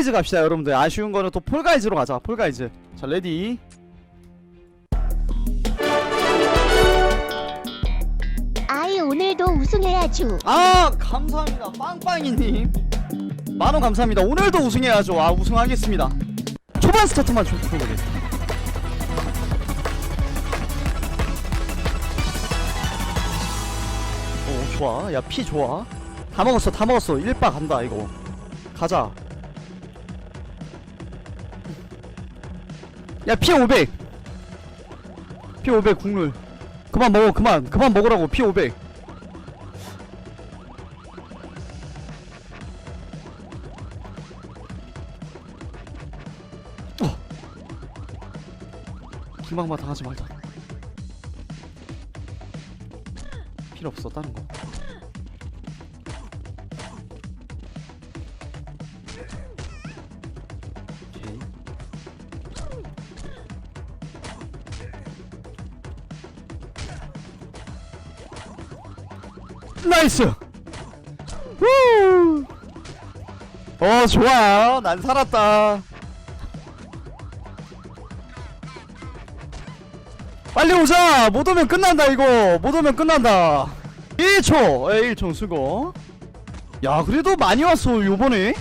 폴가이즈 갑시다 여러분들. 아쉬운 거는 또 폴가이즈로 가자. 폴가이즈. 자 레디. 아이 오늘도 우승해야죠. 아 감사합니다. 빵빵이님. 만원 감사합니다. 오늘도 우승해야죠. 아 우승하겠습니다. 초반 스타트만 좀 보게 오 좋아. 야 피 좋아. 다 먹었어 다 먹었어. 1바 간다 이거. 가자 야피500피500 국룰. 그만 먹어 그만. 그만 먹으라고 피500 김방마 당하지 말자. 필요 없어 다른 거. 나이스. 후. 어 좋아. 난 살았다. 빨리 오자! 못 오면 끝난다, 이거! 못 오면 끝난다! 1초! 에 1초 수고. 야, 그래도 많이 왔어, 요번에.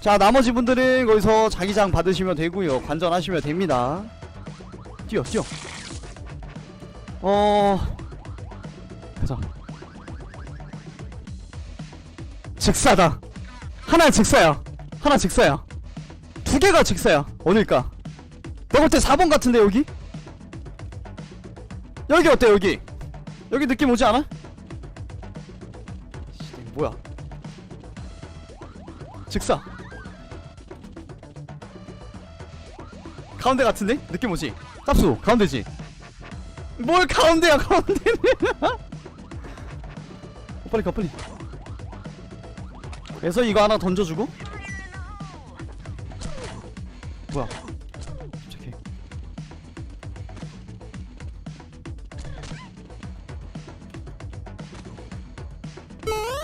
자, 나머지 분들은 거기서 자기장 받으시면 되고요 관전하시면 됩니다. 뛰어, 뛰어. 어... 가자. 직사다. 하나 직사야. 하나 직사야. 두 개가 직사야. 어딜까? 내가 볼때 4번 같은데 여기? 여기 어때 여기? 여기 느낌 오지 않아? 뭐야 직사 가운데 같은데? 느낌 오지? 짭수 가운데지? 뭘 가운데야 가운데는 어, 빨리 가 빨리 그래서 이거 하나 던져주고 뭐야 침착해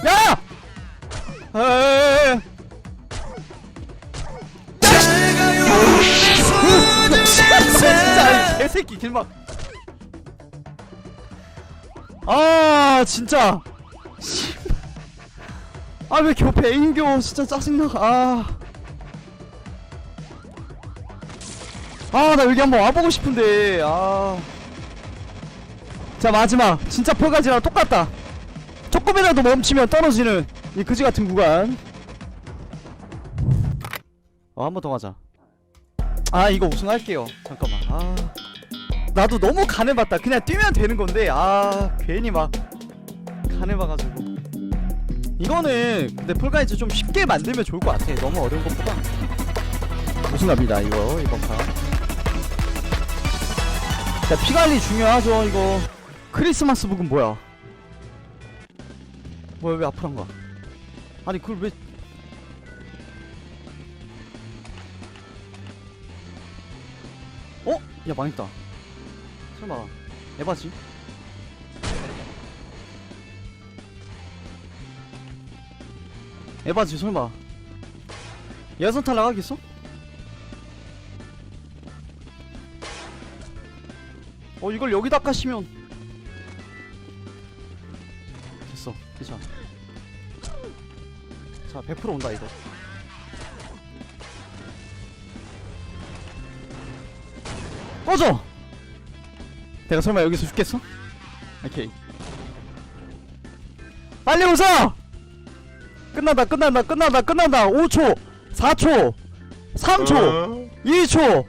야! 에에에에. 진짜 이 개새끼 길막 아 진짜 아왜 겹해 인겨 진짜 짜증나 아. 아나 여기 한번 와보고 싶은데. 아. 자 마지막. 진짜 펄가지랑 똑같다. 조금이라도 멈추면 떨어지는 이 그지 같은 구간. 어 한 번 더 가자. 아 이거 우승할게요. 잠깐만. 아. 나도 너무 간해봤다. 그냥 뛰면 되는 건데. 아 괜히 막 간해봐가지고 이거는 근데 폴가이즈 좀 쉽게 만들면 좋을 것 같아 너무 어려운 것보다 우승합니다 이거 이번 판 자, 피관리 중요하죠, 이거. 크리스마스 북은 뭐야? 뭐야, 왜 앞으로 한 거야? 아니, 그걸 왜. 어? 야, 망했다. 설마, 에바지? 에바지, 설마. 예선 탈락하겠어? 어 이걸 여기다 까시면 됐어 괜찮아 자100% 온다 이거 꺼져 내가 설마 여기서 죽겠어? 오케이 빨리 오자 끝난다 끝난다 끝난다 끝난다. 5초 4초 3초 2초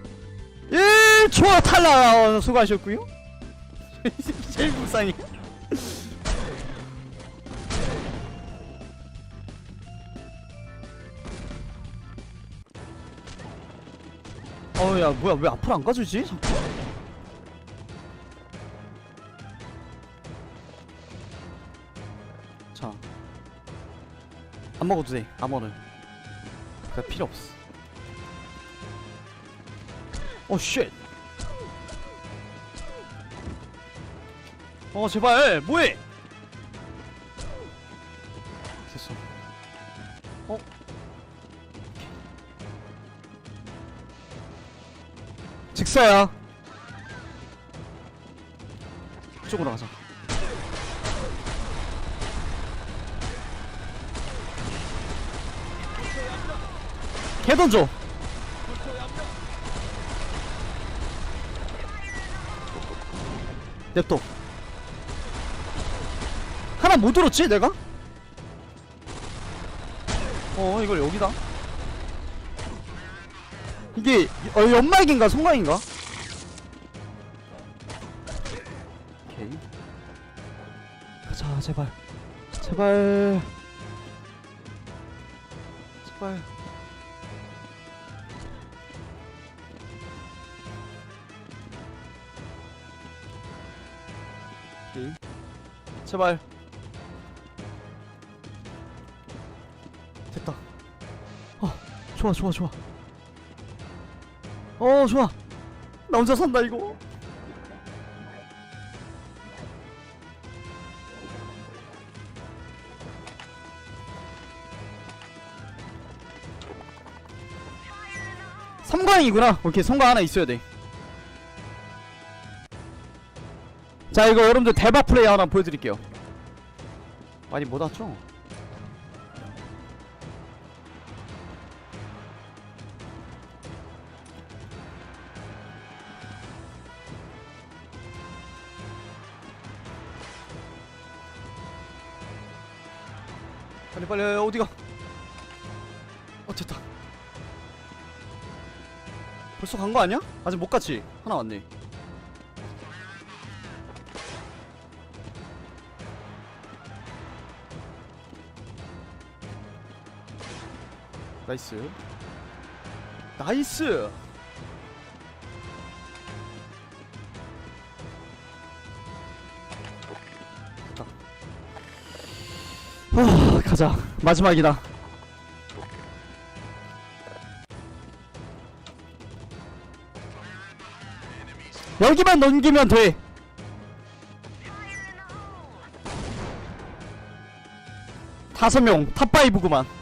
1초 탈락. 어, 수고하셨고요. 제일 불쌍해. 어야 뭐야 왜 앞으로 안 가주지? 자꾸 먹어도 돼 암호는 그 그러니까 필요 없어. 오쉣. 어 제발 뭐해? 됐어. 어? 직사야. 이쪽으로 가자. 개 던져. 냅둬. 하나 못 들었지 내가? 어 이걸 여기다? 이게 어, 연막인가 성광인가? 오케이. 가자 제발. 제발. 제발 오케이 제발. 됐다. 어 좋아 좋아 좋아. 어 좋아. 나 혼자 산다 이거. 삼광이구나. 오케이 성광 하나 있어야 돼 자 이거 여러분들 대박 플레이 하나 보여드릴게요 많이 못 왔죠? 빨리 빨리 어디가 어 됐다 벌써 간 거 아니야? 아직 못 갔지? 하나 왔네 나이스. 나이스! 됐다 아 가자. 마지막이다. 여기만 넘기면 돼. 다섯 명 탑파이브구만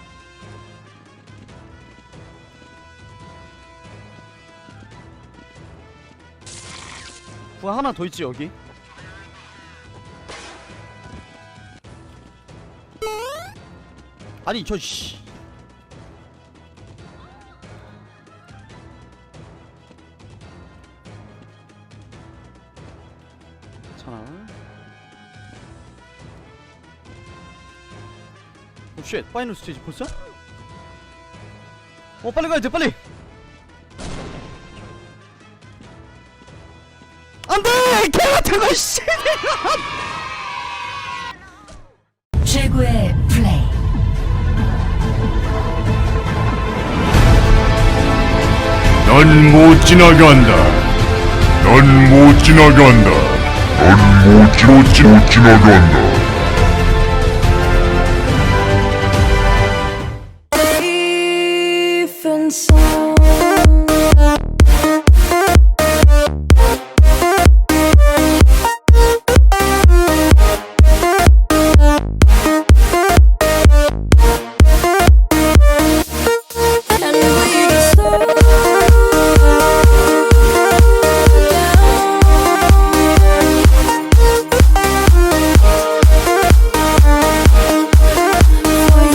뭐 하나 더 있지 여기? 아니 저씨. 괜찮아 오쉣. 파이널 스테이지 벌써? 어 빨리 가야 돼 빨리 개 같은 거 씨. 최고의 플레이. 넌 못 지나게 한다. 넌 못 지나게 한다. 넌 못 지나게 한다.